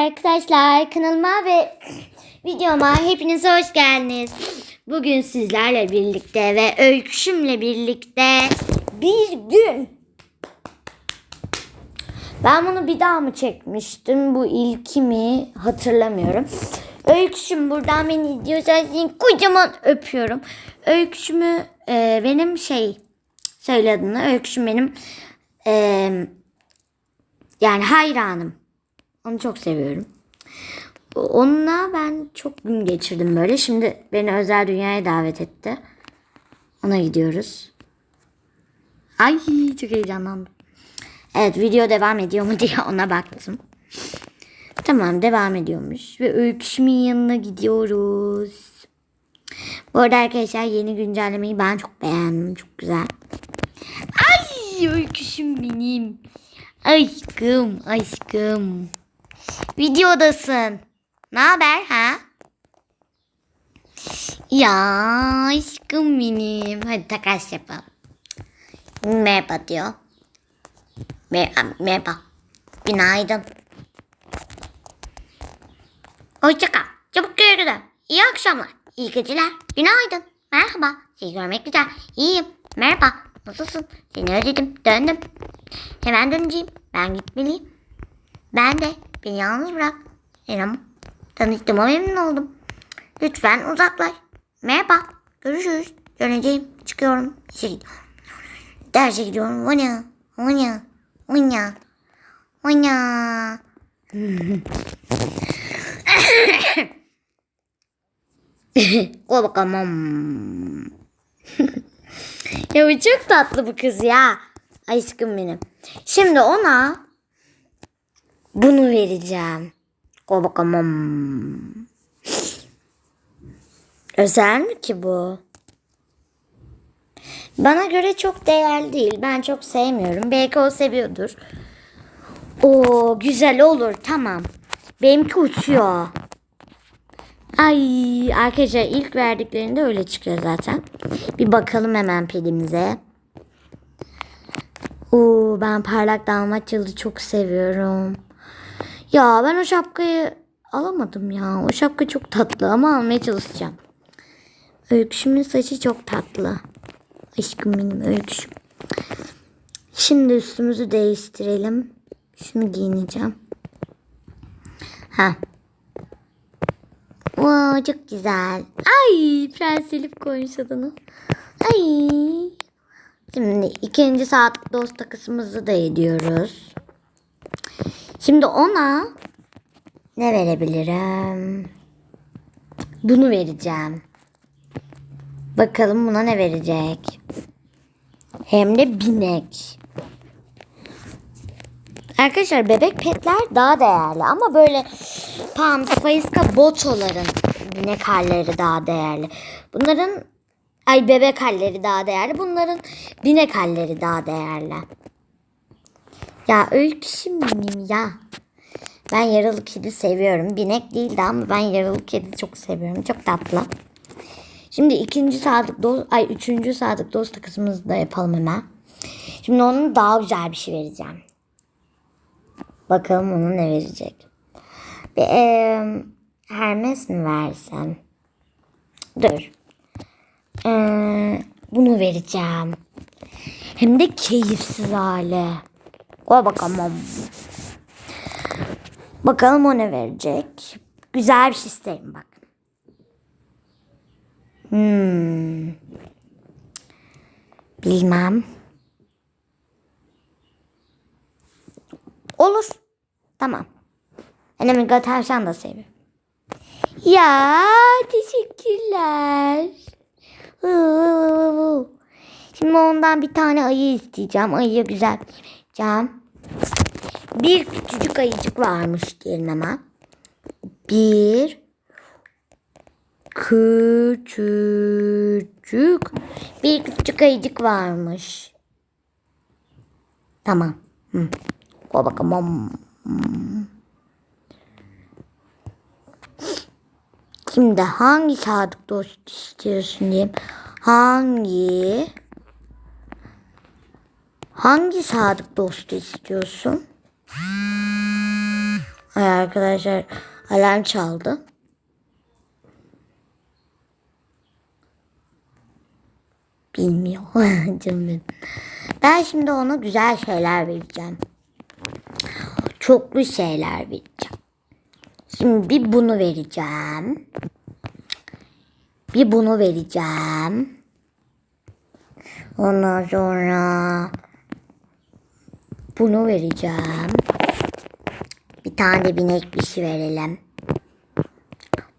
Arkadaşlar kanalıma ve videoma hepiniz hoş geldiniz. Bugün sizlerle birlikte ve öyküşümle birlikte bir gün. Ben bunu bir daha mı çekmiştim? Bu ilki mi? Hatırlamıyorum. Öyküşüm buradan beni izliyorsan seni kocaman öpüyorum. Öyküşümü e, benim şey söyle. Öyküşüm benim e, yani hayranım. Onu çok seviyorum. Onunla ben çok gün geçirdim böyle. Şimdi beni özel dünyaya davet etti. Ona gidiyoruz. Ay çok heyecanlandım. Evet video devam ediyor mu diye ona baktım. Tamam devam ediyormuş. Ve öyküşümün yanına gidiyoruz. Bu arada arkadaşlar yeni güncellemeyi ben çok beğendim. Çok güzel. Ay öyküşüm benim. Aşkım aşkım. Videodasın. Ne haber ha? Ya aşkım benim. Hadi takas yapalım. Merhaba diyor. Merhaba. merhaba. Günaydın. Hoşça kal. Çabuk dön. İyi akşamlar. İyi geceler. Günaydın. Merhaba. Sizi görmek güzel. İyiyim. Merhaba. Nasılsın? Seni özledim. Döndüm. Hemen döneceğim. Ben gitmeliyim. Ben de. Beni yalnız bırak. Selam. Tanıştığıma memnun oldum. Lütfen uzaklaş. Merhaba. Görüşürüz. Döneceğim. Çıkıyorum. İşe gidiyorum. Derse gidiyorum. Vanya. Vanya. Vanya. Vanya. Koy bakalım. ya bu çok tatlı bu kız ya. Aşkım benim. Şimdi ona bunu vereceğim. Koy bakalım. Özel mi ki bu? Bana göre çok değerli değil. Ben çok sevmiyorum. Belki o seviyordur. Oo güzel olur. Tamam. Benimki uçuyor. Ay arkadaşlar ilk verdiklerinde öyle çıkıyor zaten. Bir bakalım hemen pilimize. Oo ben parlak dalmatyalı çok seviyorum. Ya ben o şapkayı alamadım ya. O şapka çok tatlı ama almaya çalışacağım. Öyküşümün saçı çok tatlı. Aşkım benim öyküşüm. Şimdi üstümüzü değiştirelim. Şunu giyineceğim. Ha. Wow, çok güzel. Ay Prens Elif koymuş adını. Ay. Şimdi ikinci saat dost takısımızı da ediyoruz. Şimdi ona ne verebilirim? Bunu vereceğim. Bakalım buna ne verecek? Hem de binek. Arkadaşlar bebek petler daha değerli ama böyle pampa, fayiska, botoların binek halleri daha değerli. Bunların ay bebek halleri daha değerli. Bunların binek halleri daha değerli. Ya öyküşüm benim ya. Ben yaralı kedi seviyorum. Binek değildi ama ben yaralı kedi çok seviyorum. Çok tatlı. Şimdi ikinci sadık dost, ay üçüncü sadık dost kısmımızı da yapalım hemen. Şimdi onun daha güzel bir şey vereceğim. Bakalım ona ne verecek. Bir e, Hermes mi versem? Dur. E, bunu vereceğim. Hem de keyifsiz hale. Koy bakalım. Bakalım o ne verecek. Güzel bir şey isterim bak. Hmm. Bilmem. Olur. Tamam. Amerika tavşan da seviyorum. Ya teşekkürler. Şimdi ondan bir tane ayı isteyeceğim. Ayıya güzel vereceğim. Bir küçücük ayıcık varmış diyelim hemen. Bir küçücük bir küçük ayıcık varmış. Tamam. Hı. O bakalım. Şimdi hangi sadık dost istiyorsun diyeyim. Hangi hangi sadık dostu istiyorsun? Ay arkadaşlar alarm çaldı. Bilmiyor. Canım. Ben şimdi ona güzel şeyler vereceğim. Çoklu şeyler vereceğim. Şimdi bir bunu vereceğim. Bir bunu vereceğim. Ondan sonra bunu vereceğim. Bir tane de binek bir şey verelim.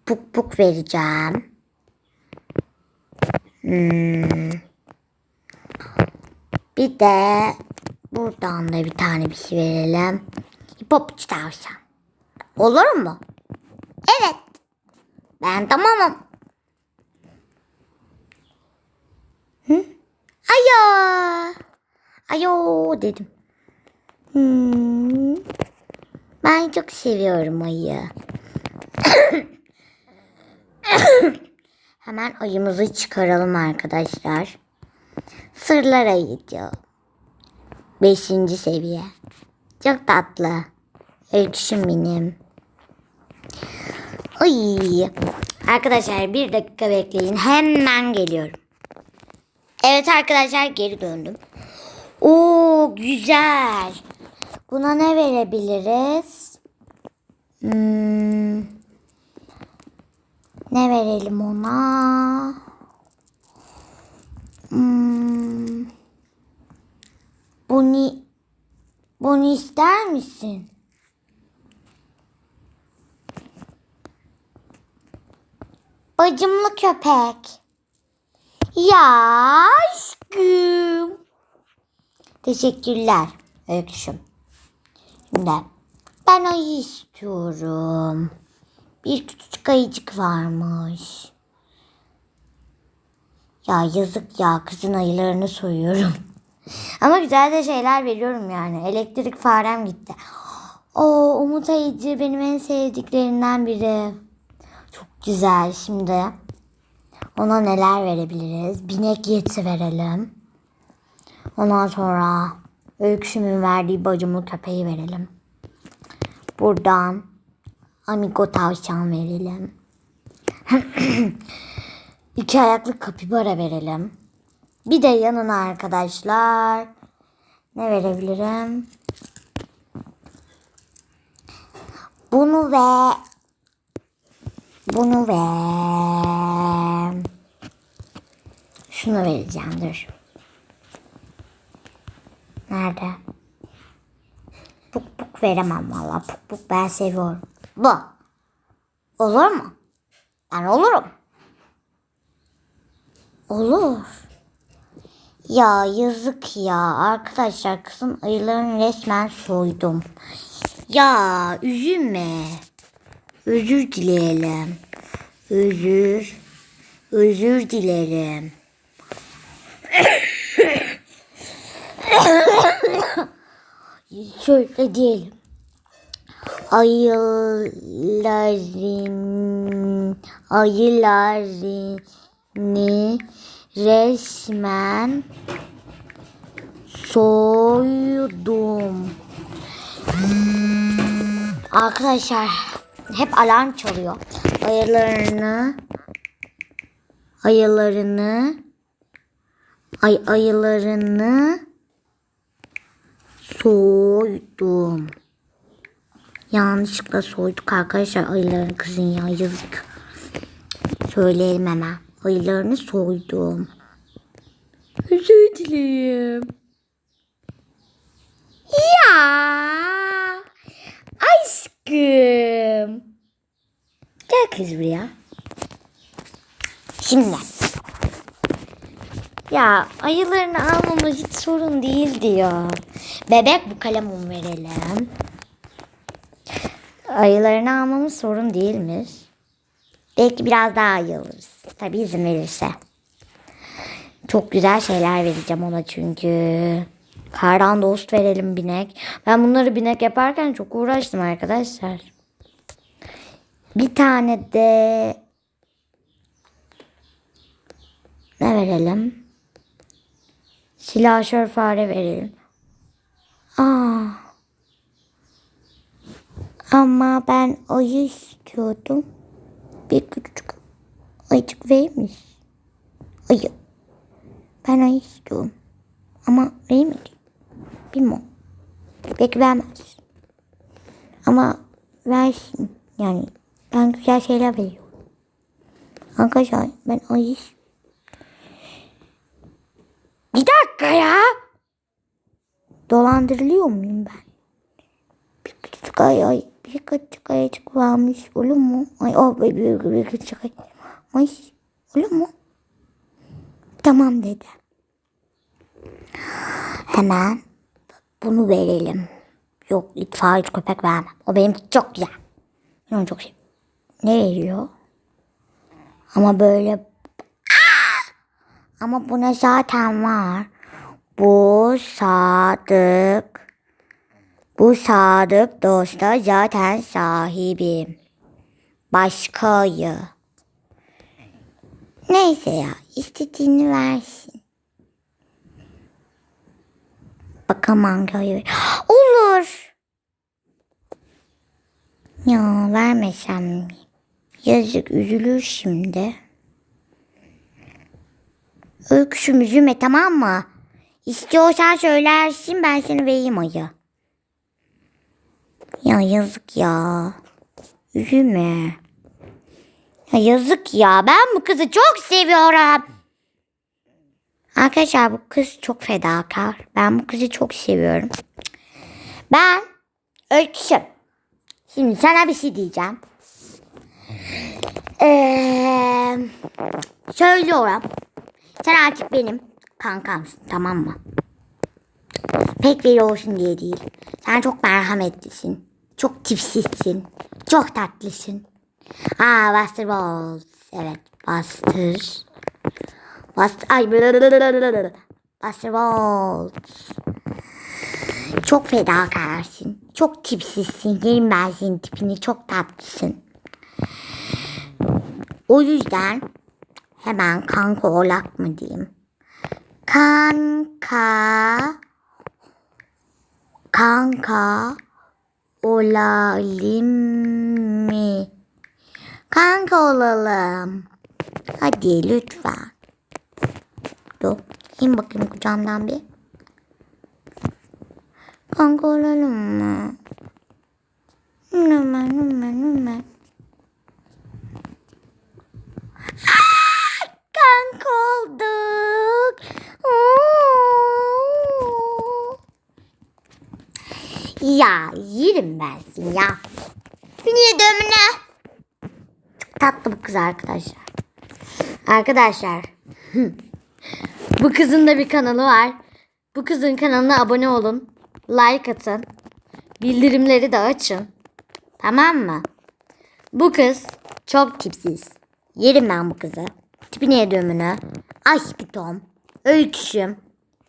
Puk puk vereceğim. Hmm. Bir de buradan da bir tane bir şey verelim. Hipopçu tavşan. Olur mu? Evet. Ben tamamım. Hı? Ayo. Ayo dedim. Hmm. Ben çok seviyorum ayı. Hemen ayımızı çıkaralım arkadaşlar. Sırlar ayı diyor. Beşinci seviye. Çok tatlı. Öyküşüm benim. Ay. Arkadaşlar bir dakika bekleyin. Hemen geliyorum. Evet arkadaşlar geri döndüm. Oo güzel. Buna ne verebiliriz? Hmm, ne verelim ona? Hmm, bunu, bunu ister misin? Bacımlı köpek. Ya aşkım. Teşekkürler Öyküşüm. Şimdi ben ayı istiyorum. Bir küçük ayıcık varmış. Ya yazık ya kızın ayılarını soyuyorum. Ama güzel de şeyler veriyorum yani. Elektrik farem gitti. O Umut ayıcı benim en sevdiklerimden biri. Çok güzel şimdi. Ona neler verebiliriz? Binek yeti verelim. Ondan sonra öyküşümün verdiği bacımlı köpeği verelim. Buradan amigo tavşan verelim. İki ayaklı kapibara verelim. Bir de yanına arkadaşlar ne verebilirim? Bunu ve bunu ve şunu vereceğim dur. Nerede? Puk puk veremem valla. Puk puk ben seviyorum. Bu. Olur mu? Ben olurum. Olur. Ya yazık ya. Arkadaşlar kızın ayılarını resmen soydum. Ya üzülme. Özür dileyelim. Özür. Özür dilerim. Şöyle diyelim. Ayıların ayılarını resmen soydum. Arkadaşlar hep alarm çalıyor. Ayılarını ayılarını ay ayılarını soydum. Yanlışlıkla soyduk arkadaşlar ayıların kızın ya yazık. Söyleyelim hemen. Ayılarını soydum. Özür dilerim. Ya aşkım. Gel kız buraya. Şimdi. Ya ayılarını almamız hiç sorun değil diyor. Bebek bu kalemi verelim. Ayılarını almamız sorun değilmiş. Belki biraz daha ayı alırız. Tabii izin verirse. Çok güzel şeyler vereceğim ona çünkü. Kardan dost verelim binek. Ben bunları binek yaparken çok uğraştım arkadaşlar. Bir tane de ne verelim? Silahşör fare verelim. Aa. Ama ben ayı istiyordum. Bir küçük ayıcık vermiş. Ayı. Ben ayı istiyorum. Ama vermedi. Bilmem. Belki vermez. Ama versin. Yani ben güzel şeyler veriyorum. Arkadaşlar ben ayı ist- Bir dakika ya. Dolandırılıyor muyum ben? Bir küçük ay ay bir küçük ayıcık varmış olur mu? Ay o bir, bir, bir küçük ay. Ay olur mu? Tamam dedi. Hemen bunu verelim. Yok itfaiyeci köpek vermem. O benim çok güzel. Ben onu çok seviyorum. Ne veriyor? Ama böyle! Ama buna zaten var. Bu sadık. Bu sadık dosta zaten sahibim. Başka ayı. Neyse ya istediğini versin. Ayı ver- Olur. Ya vermesem mi? Yazık üzülür şimdi. Öyküsüm üzülme tamam mı? İstiyorsan söylersin ben seni vereyim ayı. Ya yazık ya. Üzülme. Ya yazık ya. Ben bu kızı çok seviyorum. Arkadaşlar bu kız çok fedakar. Ben bu kızı çok seviyorum. Ben Öyküsüm. Şimdi sana bir şey diyeceğim. Ee, söylüyorum. Sen artık benim kankamsın tamam mı? Pek biri olsun diye değil. Sen çok merhametlisin. Çok tipsizsin. Çok tatlısın. Aa Buster Balls. Evet Buster. Buster. Ay. Buster Balls. Çok fedakarsın. Çok tipsizsin. Yerim ben senin tipini. Çok tatlısın. O yüzden hemen kanka olak mı diyeyim? Kanka. Kanka olalım mı? Kanka olalım. Hadi lütfen. Dur. İn bakayım kucağımdan bir. Kanka olalım mı? Hemen hemen hemen. Aa, Kanka olduk. Ya yerim ben seni ya. Niye dömüne? Çok tatlı bu kız arkadaşlar. Arkadaşlar. bu kızın da bir kanalı var. Bu kızın kanalına abone olun. Like atın. Bildirimleri de açın. Tamam mı? Bu kız çok tipsiz. Yerim ben bu kızı. Tipi niye dömüne? Aşkım. Öyküşüm.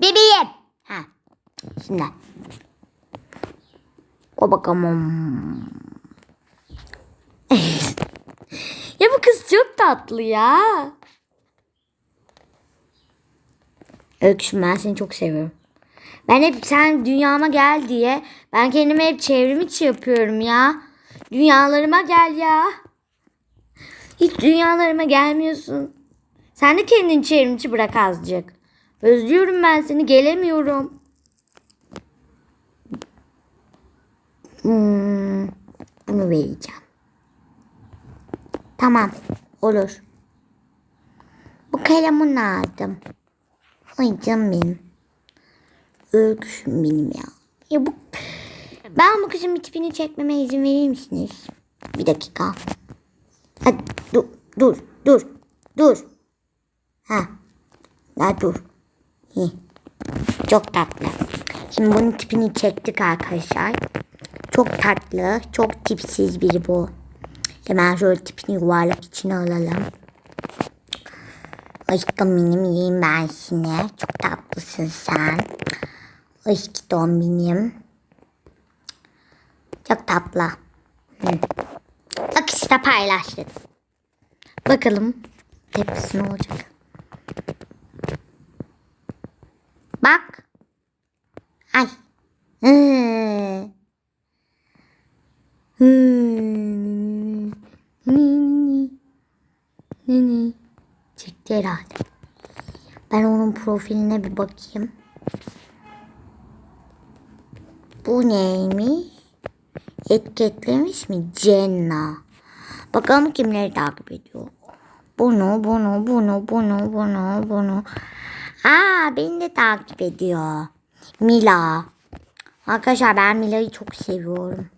Bebeğim. Ha. Şimdi. O bakalım. ya bu kız çok tatlı ya. Öyküşüm ben seni çok seviyorum. Ben hep sen dünyama gel diye ben kendime hep çevrim içi yapıyorum ya. Dünyalarıma gel ya. Hiç dünyalarıma gelmiyorsun. Sen de kendini çevrim içi bırak azıcık. Özlüyorum ben seni gelemiyorum. Hmm, bunu vereceğim. Tamam olur. Bu kalemi aldım. Ay canım benim. Öyküsüm benim ya. Ya bu... Ben bu kızın tipini çekmeme izin verir misiniz? Bir dakika. Hadi dur, dur, dur, dur. Ha. Ya dur. Çok tatlı. Şimdi bunun tipini çektik arkadaşlar. Çok tatlı, çok tipsiz biri bu. Hemen şöyle tipini yuvarlak içine alalım. Aşkım benim yiyeyim ben seni. Çok tatlısın sen. Aşkım benim. Çok tatlı. Hı. Bak işte paylaştık. Bakalım tepkisi ne olacak. Bak. Ay. Hı. Hı. Çekti herhalde. Ben onun profiline bir bakayım. Bu neymiş? Etiketlemiş mi? Cenna. Bakalım kimleri takip ediyor. Bunu, bunu, bunu, bunu, bunu, bunu. Aa beni de takip ediyor. Mila. Arkadaşlar ben Mila'yı çok seviyorum.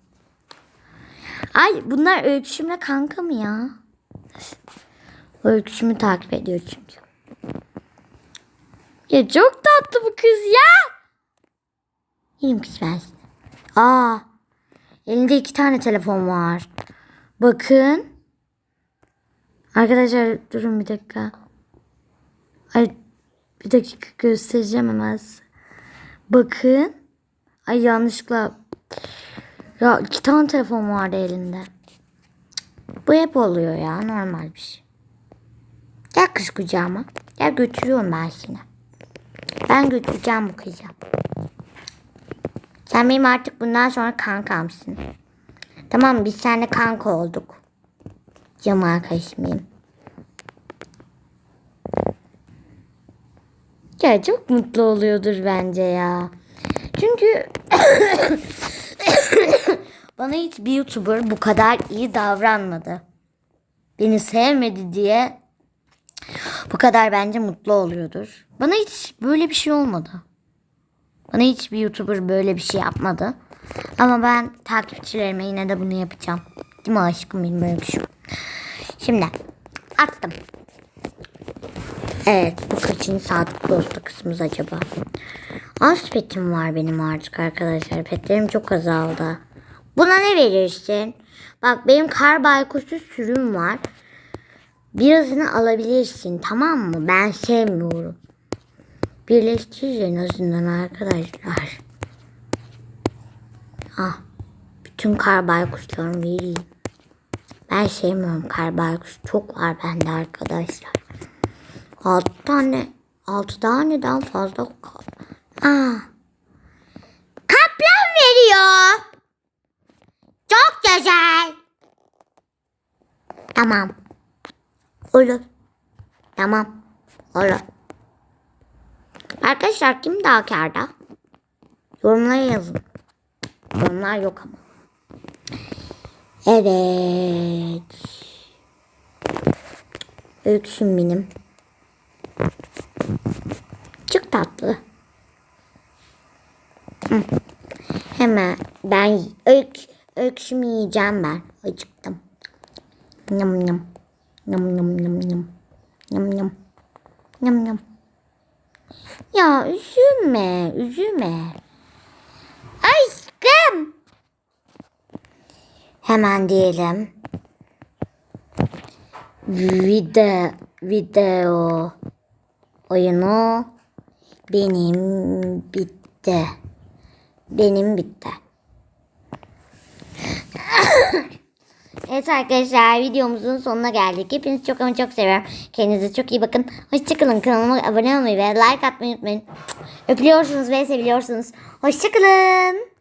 Ay bunlar öyküşümle kanka mı ya? Öyküşümü takip ediyor çünkü. Ya çok tatlı bu kız ya. Yerim kız ben. Aa. Elinde iki tane telefon var. Bakın. Arkadaşlar durun bir dakika. Ay bir dakika göstereceğim hemen. Bakın. Ay yanlışlıkla. Ya iki tane telefon vardı elinde. Cık, Bu hep oluyor ya normal bir şey. Gel kız kucağıma. Gel götürüyorum ben seni. Ben götüreceğim bu kızı. Sen benim artık bundan sonra kankamsın. Tamam biz seninle kanka olduk. Canım arkadaşım benim. Ya çok mutlu oluyordur bence ya. Çünkü bana hiç bir YouTuber bu kadar iyi davranmadı. Beni sevmedi diye bu kadar bence mutlu oluyordur. Bana hiç böyle bir şey olmadı. Bana hiç bir YouTuber böyle bir şey yapmadı. Ama ben takipçilerime yine de bunu yapacağım. Değil mi aşkım benim böyle bir şey. Şimdi attım. Evet bu kaçıncı saat dostu kısmımız acaba? Az petim var benim artık arkadaşlar. Petlerim çok azaldı. Buna ne verirsin? Bak benim kar baykuşu sürüm var. Birazını alabilirsin tamam mı? Ben sevmiyorum. Birleştiririz en azından arkadaşlar. Ah. Bütün kar baykuşlarımı vereyim. Ben sevmiyorum kar baykuş. Çok var bende arkadaşlar. Altı tane. Altı taneden fazla kaldı. Aa. Kaplan veriyor. Çok güzel. Tamam. Olur. Tamam. Olur. Arkadaşlar kim daha karda? Yorumlara yazın. Yorumlar yok ama. Evet. Öksüm benim. Tatlı. Hı. Hemen ben ök, öksümü yiyeceğim ben. Acıktım. Yum yum. Yum yum yum yum. Yum yum. Yum yum. Ya üzülme, üzülme. Aşkım. Hemen diyelim. Video, video oyunu benim bitti. Benim bitti. evet arkadaşlar videomuzun sonuna geldik. Hepinizi çok ama çok seviyorum. Kendinize çok iyi bakın. Hoşçakalın. Kanalıma abone olmayı ve like atmayı unutmayın. Öpüyorsunuz ve seviliyorsunuz. Hoşçakalın.